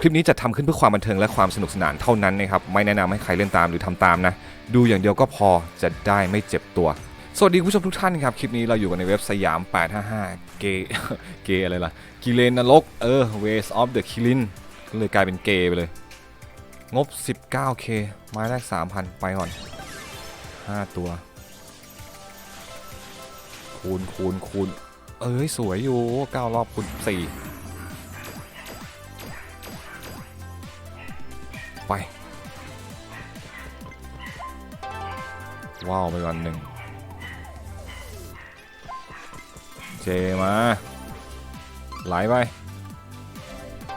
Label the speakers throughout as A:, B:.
A: คลิปนี้จะทำขึ้นเพื่อความบันเทิงและความสนุกสนานเท่านั้นนะครับ ไม่แนะนำให้ใครเล่นตามหรือทำตามนะ ดูอย่างเดียวก็พอจะได้ไม่เจ็บตัว สวัสดีผู้ชมทุกท่านครับ คลิปนี้เราอยู่กันในเว็บสยาม 855 เกเกอะไรล่ะ กิเลนนรก เออ Ways of the Killing ก็เลยกลายเป็นเกไปเลย งบ 19k ไม้แรก 3,000 ไปก่อน 5 ตัว คูณคูณคูณเอ้ย สวยอยู่ 9 รอบคูณ4 ไป ว้าว ไปก่อนหนึ่งเจมาไหลไป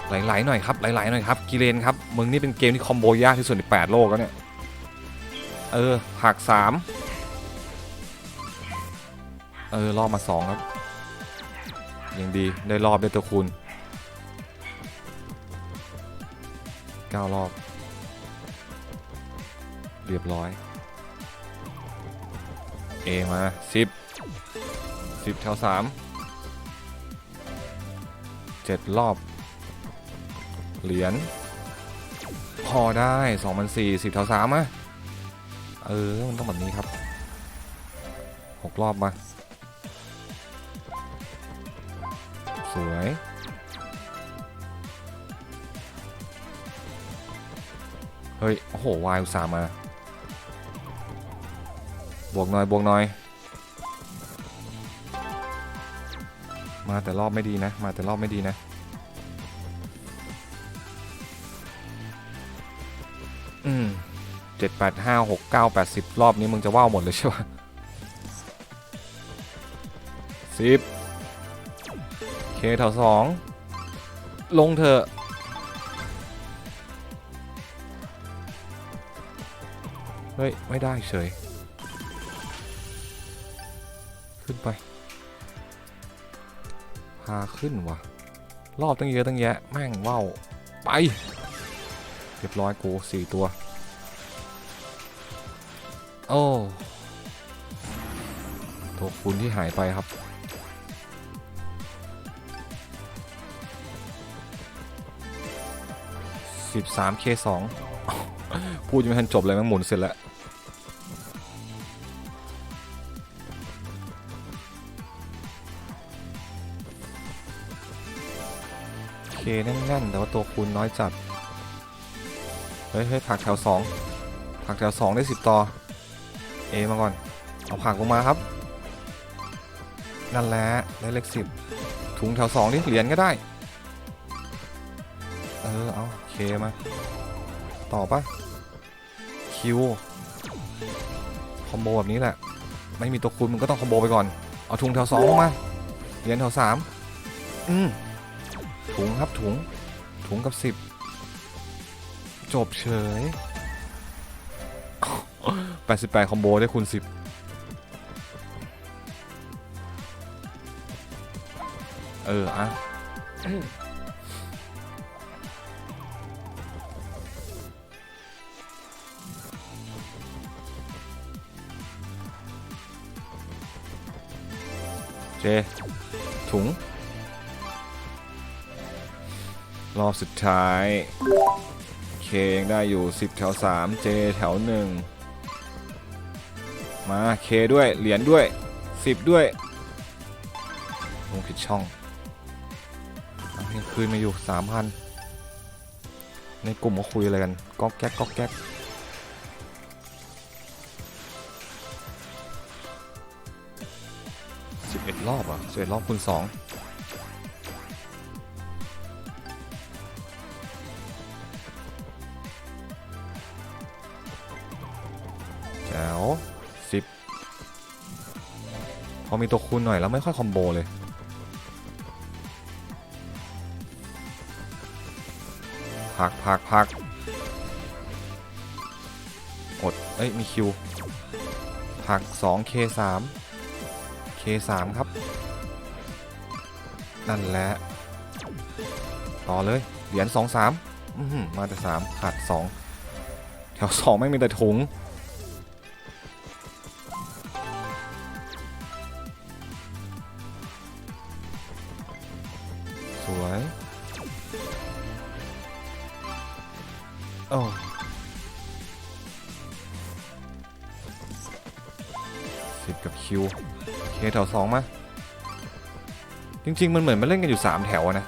A: ไหลๆหน่อยครับไหลๆหน่อยครับกิเลนครับมึงนี่เป็นเกมที่คอมโบยากที่สุดใน8โลกแล้วเนี่ยเออหัก3เออรอบมา2ครับยังดีได้รอบได้ตัวคูณ9รอบ เรียบร้อย เอมา10 10แถว3 7รอบ เหรียญพอได้2 0 0 4 10แถว3อะเออ มันต้องแบบนี้ครับ6รอบมา สวยเฮ้ย โอ้โห วายอุตส่าห์มา บวกหน่อยบวกหน่อย มาแต่รอบไม่ดีนะ มาแต่รอบไม่ดีนะ อืมเจ็ดแปดห้าหกเก้าแปดสิบรอบนี้มึงจะว่าวหมดเลยใช่ปะสิบเคแถวสองลงเถอะเฮ้ย ไม่ได้เฉย ขึ้นไป พาขึ้นว่ะรอบตั้งเยอะตั้งแยะ แม่งว่าวไปเรียบร้อยกูสี่ตัว โอ้ตัวคูณที่หายไปครับ 13 K2 พูดยังไม่ทันจบเลยมันหมุนเสร็จแล้ว เคแน่นๆแต่ว่าตัวคูณน้อยจัด เฮ้ยเฮ้ยผักแถวสองผักแถวสองได้สิบต่อ เอมาก่อน เอาผักลงมาครับ นั่นแหละได้เลขสิบถุงแถวสองนี่เหรียญก็ได้ เออ เอาเคมา ต่อปะคิว คอมโบแบบนี้แหละ ไม่มีตัวคูณมันก็ต้องคอมโบไปก่อน เอาถุงแถวสองลงมา เหรียญแถวสามอืม ถุงครับถุง ถุงกับสิบ จบเฉย 88 คอมโบได้คูณ10เออ อะ เจ ถุง รอบสุดท้าย เคยังได้อยู่ 10 แถว 3 เจแถว 1 มาเคด้วยเหรียญด้วย 10 ด้วยลงผิดช่องยังคืนมาอยู่ 3,000 ในกลุ่มเขาคุยอะไรกันก๊อกแก๊กก๊อกแก๊กสิบเอ็ดรอบอะสิบเอ็ดรอบคูณสอง พอมีตัวคูณหน่อยแล้วไม่ค่อยคอมโบเลย พักพักพักอด เอ้ย มีคิว พัก 2 K3 K3 ครับ นั่นแหละ ต่อเลย เหรียญ2 3อื้อหือมาแต่ 3 ขาด 2 แถว 2 ไม่มีแต่ถุง วยโอ้สิบกับคิวเคแถวสองมา จริง ๆ มันเหมือนมันเล่นกันอยู่ 3 แถวนะ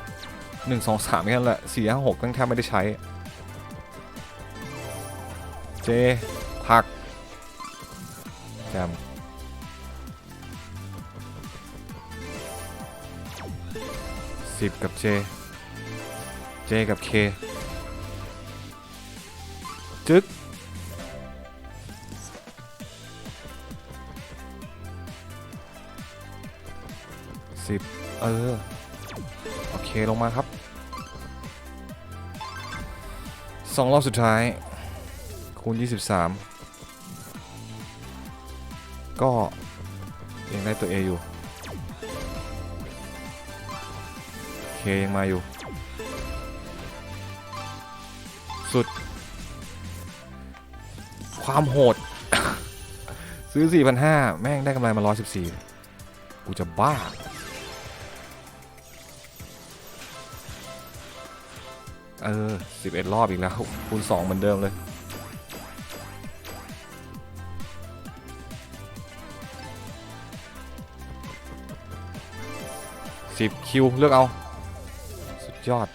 A: หนึ่งสองสามแค่นั้นแหละสี่ห้าหกตั้งแทบไม่ได้ใช้ เจ ผักแจม สิบกับเจเจกับเคจึ๊กสิบเออ โอเค ลงมาครับสองรอบสุดท้าย คูณ 23 ก็ยังได้ตัว A อยู่ เคยังมาอยู่ สุด ความโหด ซื้อ 4,500 แม่งได้กำไรมา 114 กูจะบ้า เออ 11 รอบอีกแล้ว คูณ 2 เหมือนเดิมเลยสิบคิว เลือกเอา ยอด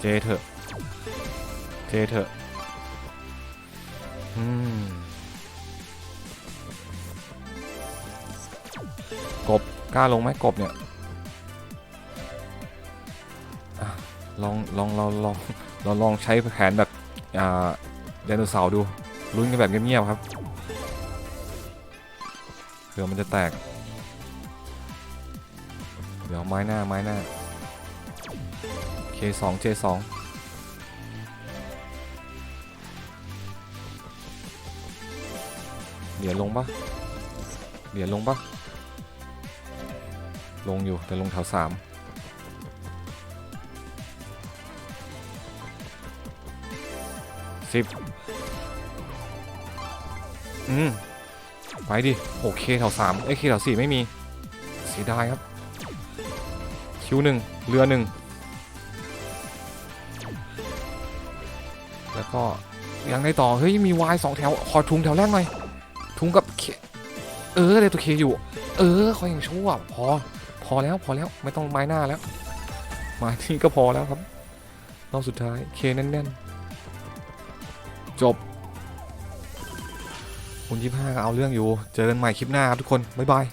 A: เจเถอะ เจเถอะ อืม กบ กล้าลงไหมกบเนี่ยลองลองลองลองเราลองใช้แผนแบบไดโนเสาร์ดูลุ้นกันแบบเงียบๆครับ ผื่อมันจะแตก เดี๋ยวไม้หน้าไม้หน้า K2 J2 เหรียญลงปะเหรียญลงปะลงอยู่แต่ลงแถวสามสิบอืม ไปดิโอเคแถวสามเอ้ยเคแถวสี่ไม่มีเสียดายครับคิวหนึ่งเรือหนึ่งแล้วก็ยังไงต่อเฮ้ยมีวายสองแถวขอทุงแถวแรกหน่อยทุงกับเคเออเดตัวเคอยู่ เออเขายังชั่วพอพอแล้วพอแล้วไม่ต้องไม้หน้าแล้วไม้ที่ก็พอแล้วครับรอบสุดท้ายเคแน่นๆจบ คุณยี่ห้าก็เอาเรื่องอยู่ เจอกันใหม่คลิปหน้าครับทุกคน บ๊ายบาย